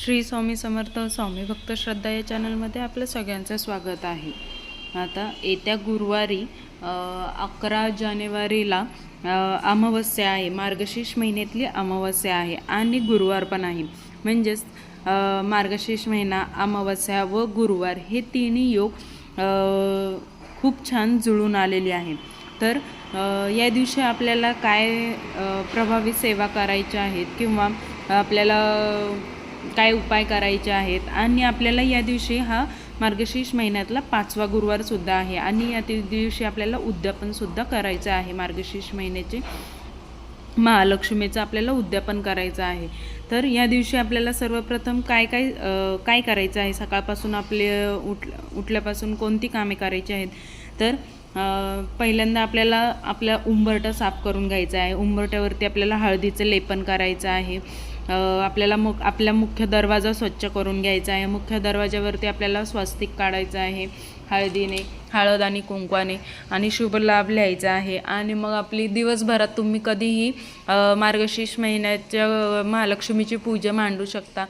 श्री स्वामी समर्थ स्वामी भक्त श्रद्धा या चॅनलमध्ये आपलं सगळ्यांचं स्वागत आहे. आता येत्या गुरुवारी अकरा जानेवारीला अमावस्या आहे. मार्गशीर्ष महिन्यातली अमावस्या आहे आणि गुरुवार पण आहे. म्हणजेच मार्गशीर्ष महिना अमावस्या व गुरुवार हे तिन्ही योग खूप छान जुळून आलेले आहे तर या दिवशी आपल्याला काय प्रभावी सेवा करायच्या आहेत किंवा आपल्याला काय उपाय करायचे आहेत. आणि आपल्याला या दिवशी हा मार्गशीर्ष महिन्यातला पाचवा गुरुवारसुद्धा आहे. आणि या दिवशी आपल्याला उद्यापनसुद्धा करायचं आहे. मार्गशीर्ष महिन्याचे महालक्ष्मीचं आपल्याला उद्यापन करायचं आहे. तर या दिवशी आपल्याला सर्वप्रथम काय काय काय करायचं आहे? सकाळपासून आपले उठ उठल्यापासून कोणती कामे करायची आहेत? तर पहिल्यांदा आपल्याला आपला उंबरटा साफ करून घ्यायचा आहे. उंबरट्यावरती आपल्याला हळदीचं लेपन करायचं आहे. आपल्याला मुख आपल्या मुख्य दरवाजा स्वच्छ करून घ्यायचा आहे. मुख्य दरवाजावरती आपल्याला स्वस्तिक काढायचं आहे. हळदीने हळद आणि कुंकवाने आणि शुभ लाभ लिहायचा आहे. आणि मग आपली दिवसभरात तुम्ही कधीही मार्गशीर्ष महिन्याच्या महालक्ष्मीची पूजा मांडू शकता.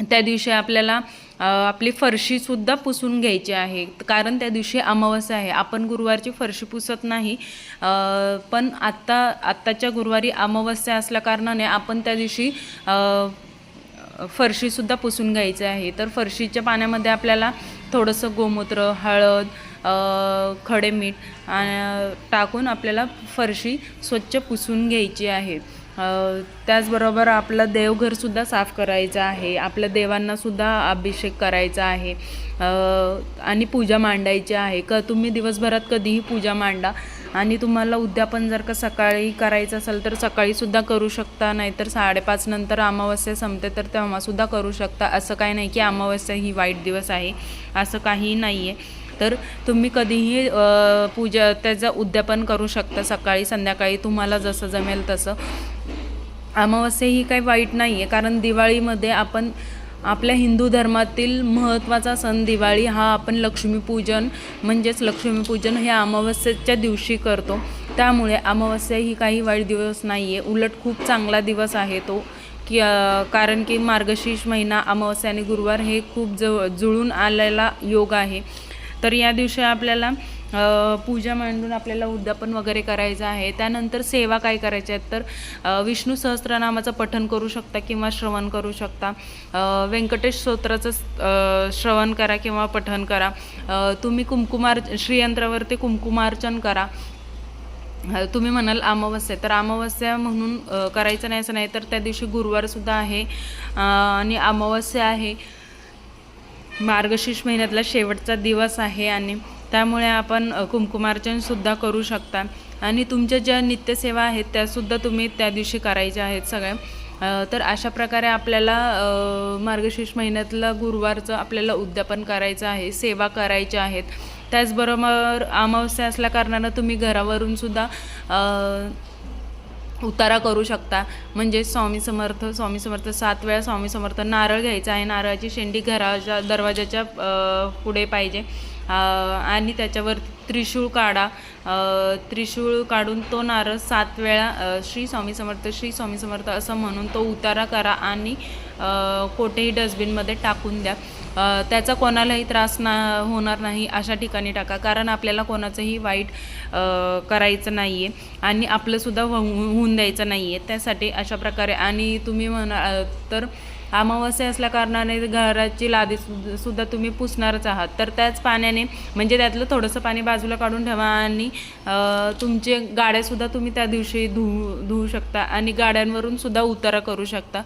त्या दिवशी आपल्याला आपली फरशीसुद्धा पुसून घ्यायची आहे. कारण त्या दिवशी अमावस्या आहे. आपण गुरुवारची फरशी पुसत नाही. पण आत्ता आत्ताच्या गुरुवारी अमावस्या असल्या कारणाने आपण त्या दिवशी फरशीसुद्धा पुसून घ्यायची आहे. तर फरशीच्या पाण्यामध्ये आपल्याला थोडंसं गोमूत्र हळद खडे मीठ टाकून आपल्याला फरशी स्वच्छ पुसून घ्यायची आहे. त्याचबरोबर आपलं देवघरसुद्धा साफ करायचं आहे. आपल्या देवांनासुद्धा अभिषेक करायचा आहे. आणि पूजा मांडायची आहे. क तुम्ही दिवसभरात कधीही पूजा मांडा. आणि तुम्हाला उद्यापन जर का सकाळी करायचं असेल तर सकाळीसुद्धा करू शकता. नाहीतर साडेपाच नंतर अमावस्या संपते तर तेव्हासुद्धा करू शकता. असं काही नाही की अमावस्या ही वाईट दिवस आहे. असं काहीही नाही आहे तर तुम्ही कधीही पूजा त्याचं उद्यापन करू शकता. सकाळी संध्याकाळी तुम्हाला जसं जमेल तसं. अमावस्या ही काही वाईट नाही आहे कारण दिवाळीमध्ये आपण आपल्या हिंदू धर्मातील महत्त्वाचा सण दिवाळी हा आपण लक्ष्मीपूजन म्हणजेच लक्ष्मीपूजन हे अमावस्येच्या दिवशी करतो. त्यामुळे अमावस्या ही काही वाईट दिवस नाही आहे उलट खूप चांगला दिवस आहे तो. की कारण की मार्गशीर्ष महिना अमावस्या आणि गुरुवार हे खूप जव जुळून आलेला योग आहे. तर या दिवशी आपल्याला पूजा मांडून आपल्याला उद्यापन वगैरे करायचं आहे. त्यानंतर सेवा काय करायच्या आहेत? तर विष्णू सहस्त्रनामाचं पठन करू शकता किंवा श्रवण करू शकता. व्यंकटेश स्तोत्राचं श्रवण करा किंवा पठन करा. तुम्ही कुमकुमार श्रीयंत्रावरती कुंकुमार्चन करा. तुम्ही म्हणाल अमावस्या. तर अमावस्या म्हणून करायचं नाही असं नाही तर त्या दिवशी गुरुवारसुद्धा आहे. आणि अमावस्या आहे. मार्गशीर्ष महिन्यातला शेवटचा दिवस आहे आणि त्यामुळे आपण कुंकुमार्चनसुद्धा करू शकता. आणि तुमच्या ज्या नित्यसेवा आहेत त्यासुद्धा तुम्ही त्या दिवशी करायच्या आहेत सगळ्या. तर अशा प्रकारे आपल्याला मार्गशीर्ष महिन्यातलं गुरुवारचं आपल्याला उद्यापन करायचं आहे सेवा करायच्या आहेत. त्याचबरोबर अमावस्या असल्या कारणानं तुम्ही घरावरूनसुद्धा उतारा करू शकता. म्हणजे स्वामी समर्थ स्वामी समर्थ सात वेळा स्वामी समर्थ नारळ घ्यायचा आहे. नारळाची शेंडी घराच्या दरवाजाच्या पुढे पाहिजे. आणि त्याच्यावर त्रिशूळ काढा. त्रिशूळ काढून तो नारळ सात वेळा श्री स्वामी समर्थ श्री स्वामी समर्थ असं म्हणून तो उतारा करा आणि कोठेही डस्टबिनमध्ये टाकून द्या. त्याचा कोणालाही त्रास ना होणार नाही अशा ठिकाणी टाका. कारण आपल्याला कोणाचंही वाईट करायचं नाही आहे आणि आपलंसुद्धा होऊन द्यायचं नाही आहे त्यासाठी अशा प्रकारे आणि तुम्ही म्हणा तर अमावस्या असल्या कारणाने घराची लादी सुद्धा तुम्ही पुसणारच आहात. तर त्याच पाण्याने म्हणजे त्यातलं थोडंसं पाणी बाजूला काढून ठेवा आणि तुमचे गाड्यासुद्धा तुम्ही त्या दिवशी धुवू धुवू शकता आणि गाड्यांवरून सुद्धा उतारा करू शकता.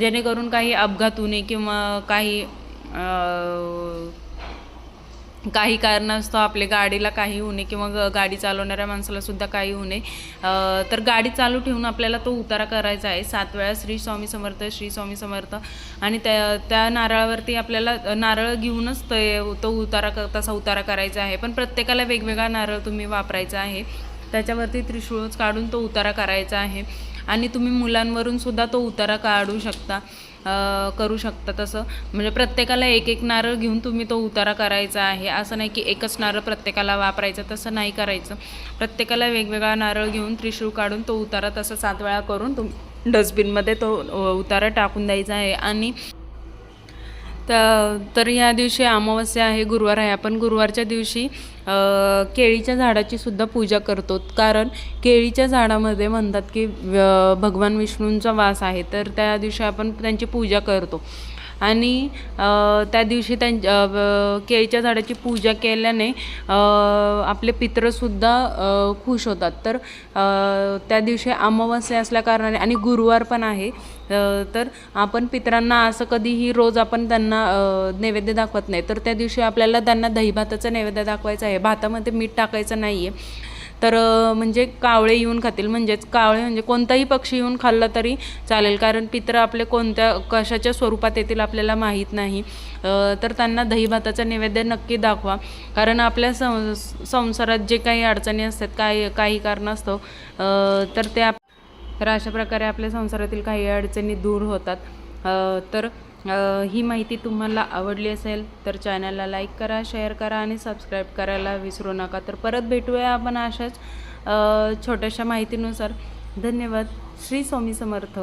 जेणेकरून काही अपघात होणे किंवा काही काही कारणास्तव आपल्या गाडीला काही होऊ नये किंवा ग- गाडी चालवणाऱ्या माणसालासुद्धा काही होऊ नये. तर गाडी चालू ठेवून आपल्याला तो उतारा करायचा आहे. सात वेळा श्री स्वामी समर्थ श्री स्वामी समर्थ. आणि त्या त्या नारळावरती आपल्याला नारळ घेऊनच ते तो उतारा क- तसा उतारा करायचा आहे. पण प्रत्येकाला वेगवेगळा नारळ तुम्ही वापरायचा आहे. त्याच्यावरती त्रिशूळच काढून तो उतारा करायचा आहे. आणि तुम्ही मुलांवरून सुद्धा तो उतारा काढू शकता करू शकता तसं. म्हणजे प्रत्येकाला एक एक नारळ घेऊन तुम्ही तो उतारा करायचा आहे. असं नाही की एकच नारळ प्रत्येकाला वापरायचं तसं नाही करायचं. प्रत्येकाला वेगवेगळा नारळ घेऊन त्रिशूळ काढून तो उतारा तसं सात वेळा करून तुम डस्टबिनमध्ये तो उतारा टाकून द्यायचा आहे. आणि तर तर ह्या दिवशी अमावस्या आहे गुरुवार आहे. आपण गुरुवारच्या दिवशी केळीच्या झाडाची सुद्धा पूजा करतो. कारण केळीच्या झाडामध्ये म्हणतात की भगवान विष्णूंचा वास आहे. तर त्या दिवशी आपण त्यांची पूजा करतो. आणि त्या दिवशी त्यां केळीच्या झाडाची पूजा केल्याने आपले पित्रसुद्धा खुश होतात. तर त्या दिवशी अमावस्या असल्याकारणाने आणि गुरुवार पण आहे तर आपण पितरांना असं कधीही रोज आपण त्यांना नैवेद्य दाखवत नाही. तर त्या दिवशी आपल्याला त्यांना दहीभाताचं नैवेद्य दाखवायचा आहे. भातामध्ये मीठ टाकायचं नाही आहे तर म्हणजे कावळे येऊन खातील. म्हणजेच कावळे म्हणजे कोणताही पक्षी येऊन खाल्ला तरी चालेल. कारण पित्र आपले कोणत्या कशाच्या स्वरूपात येतील आपल्याला माहीत नाही. तर त्यांना दही भाताचा नैवेद्य नक्की दाखवा. कारण आपल्या सं संसारात जे काही अडचणी असतात काही काही कारण असतं तर त्या तर अशा प्रकारे आपल्या संसारातील काही अडचणी दूर होतात. तर ही माहिती तुम्हाला आवडली असेल तर चॅनलला लाईक करा शेअर करा आणि सबस्क्राईब करायला विसरू नका. तर परत भेटूया आपण अशाच छोट्याशा माहितीनुसार. धन्यवाद. श्री स्वामी समर्थ.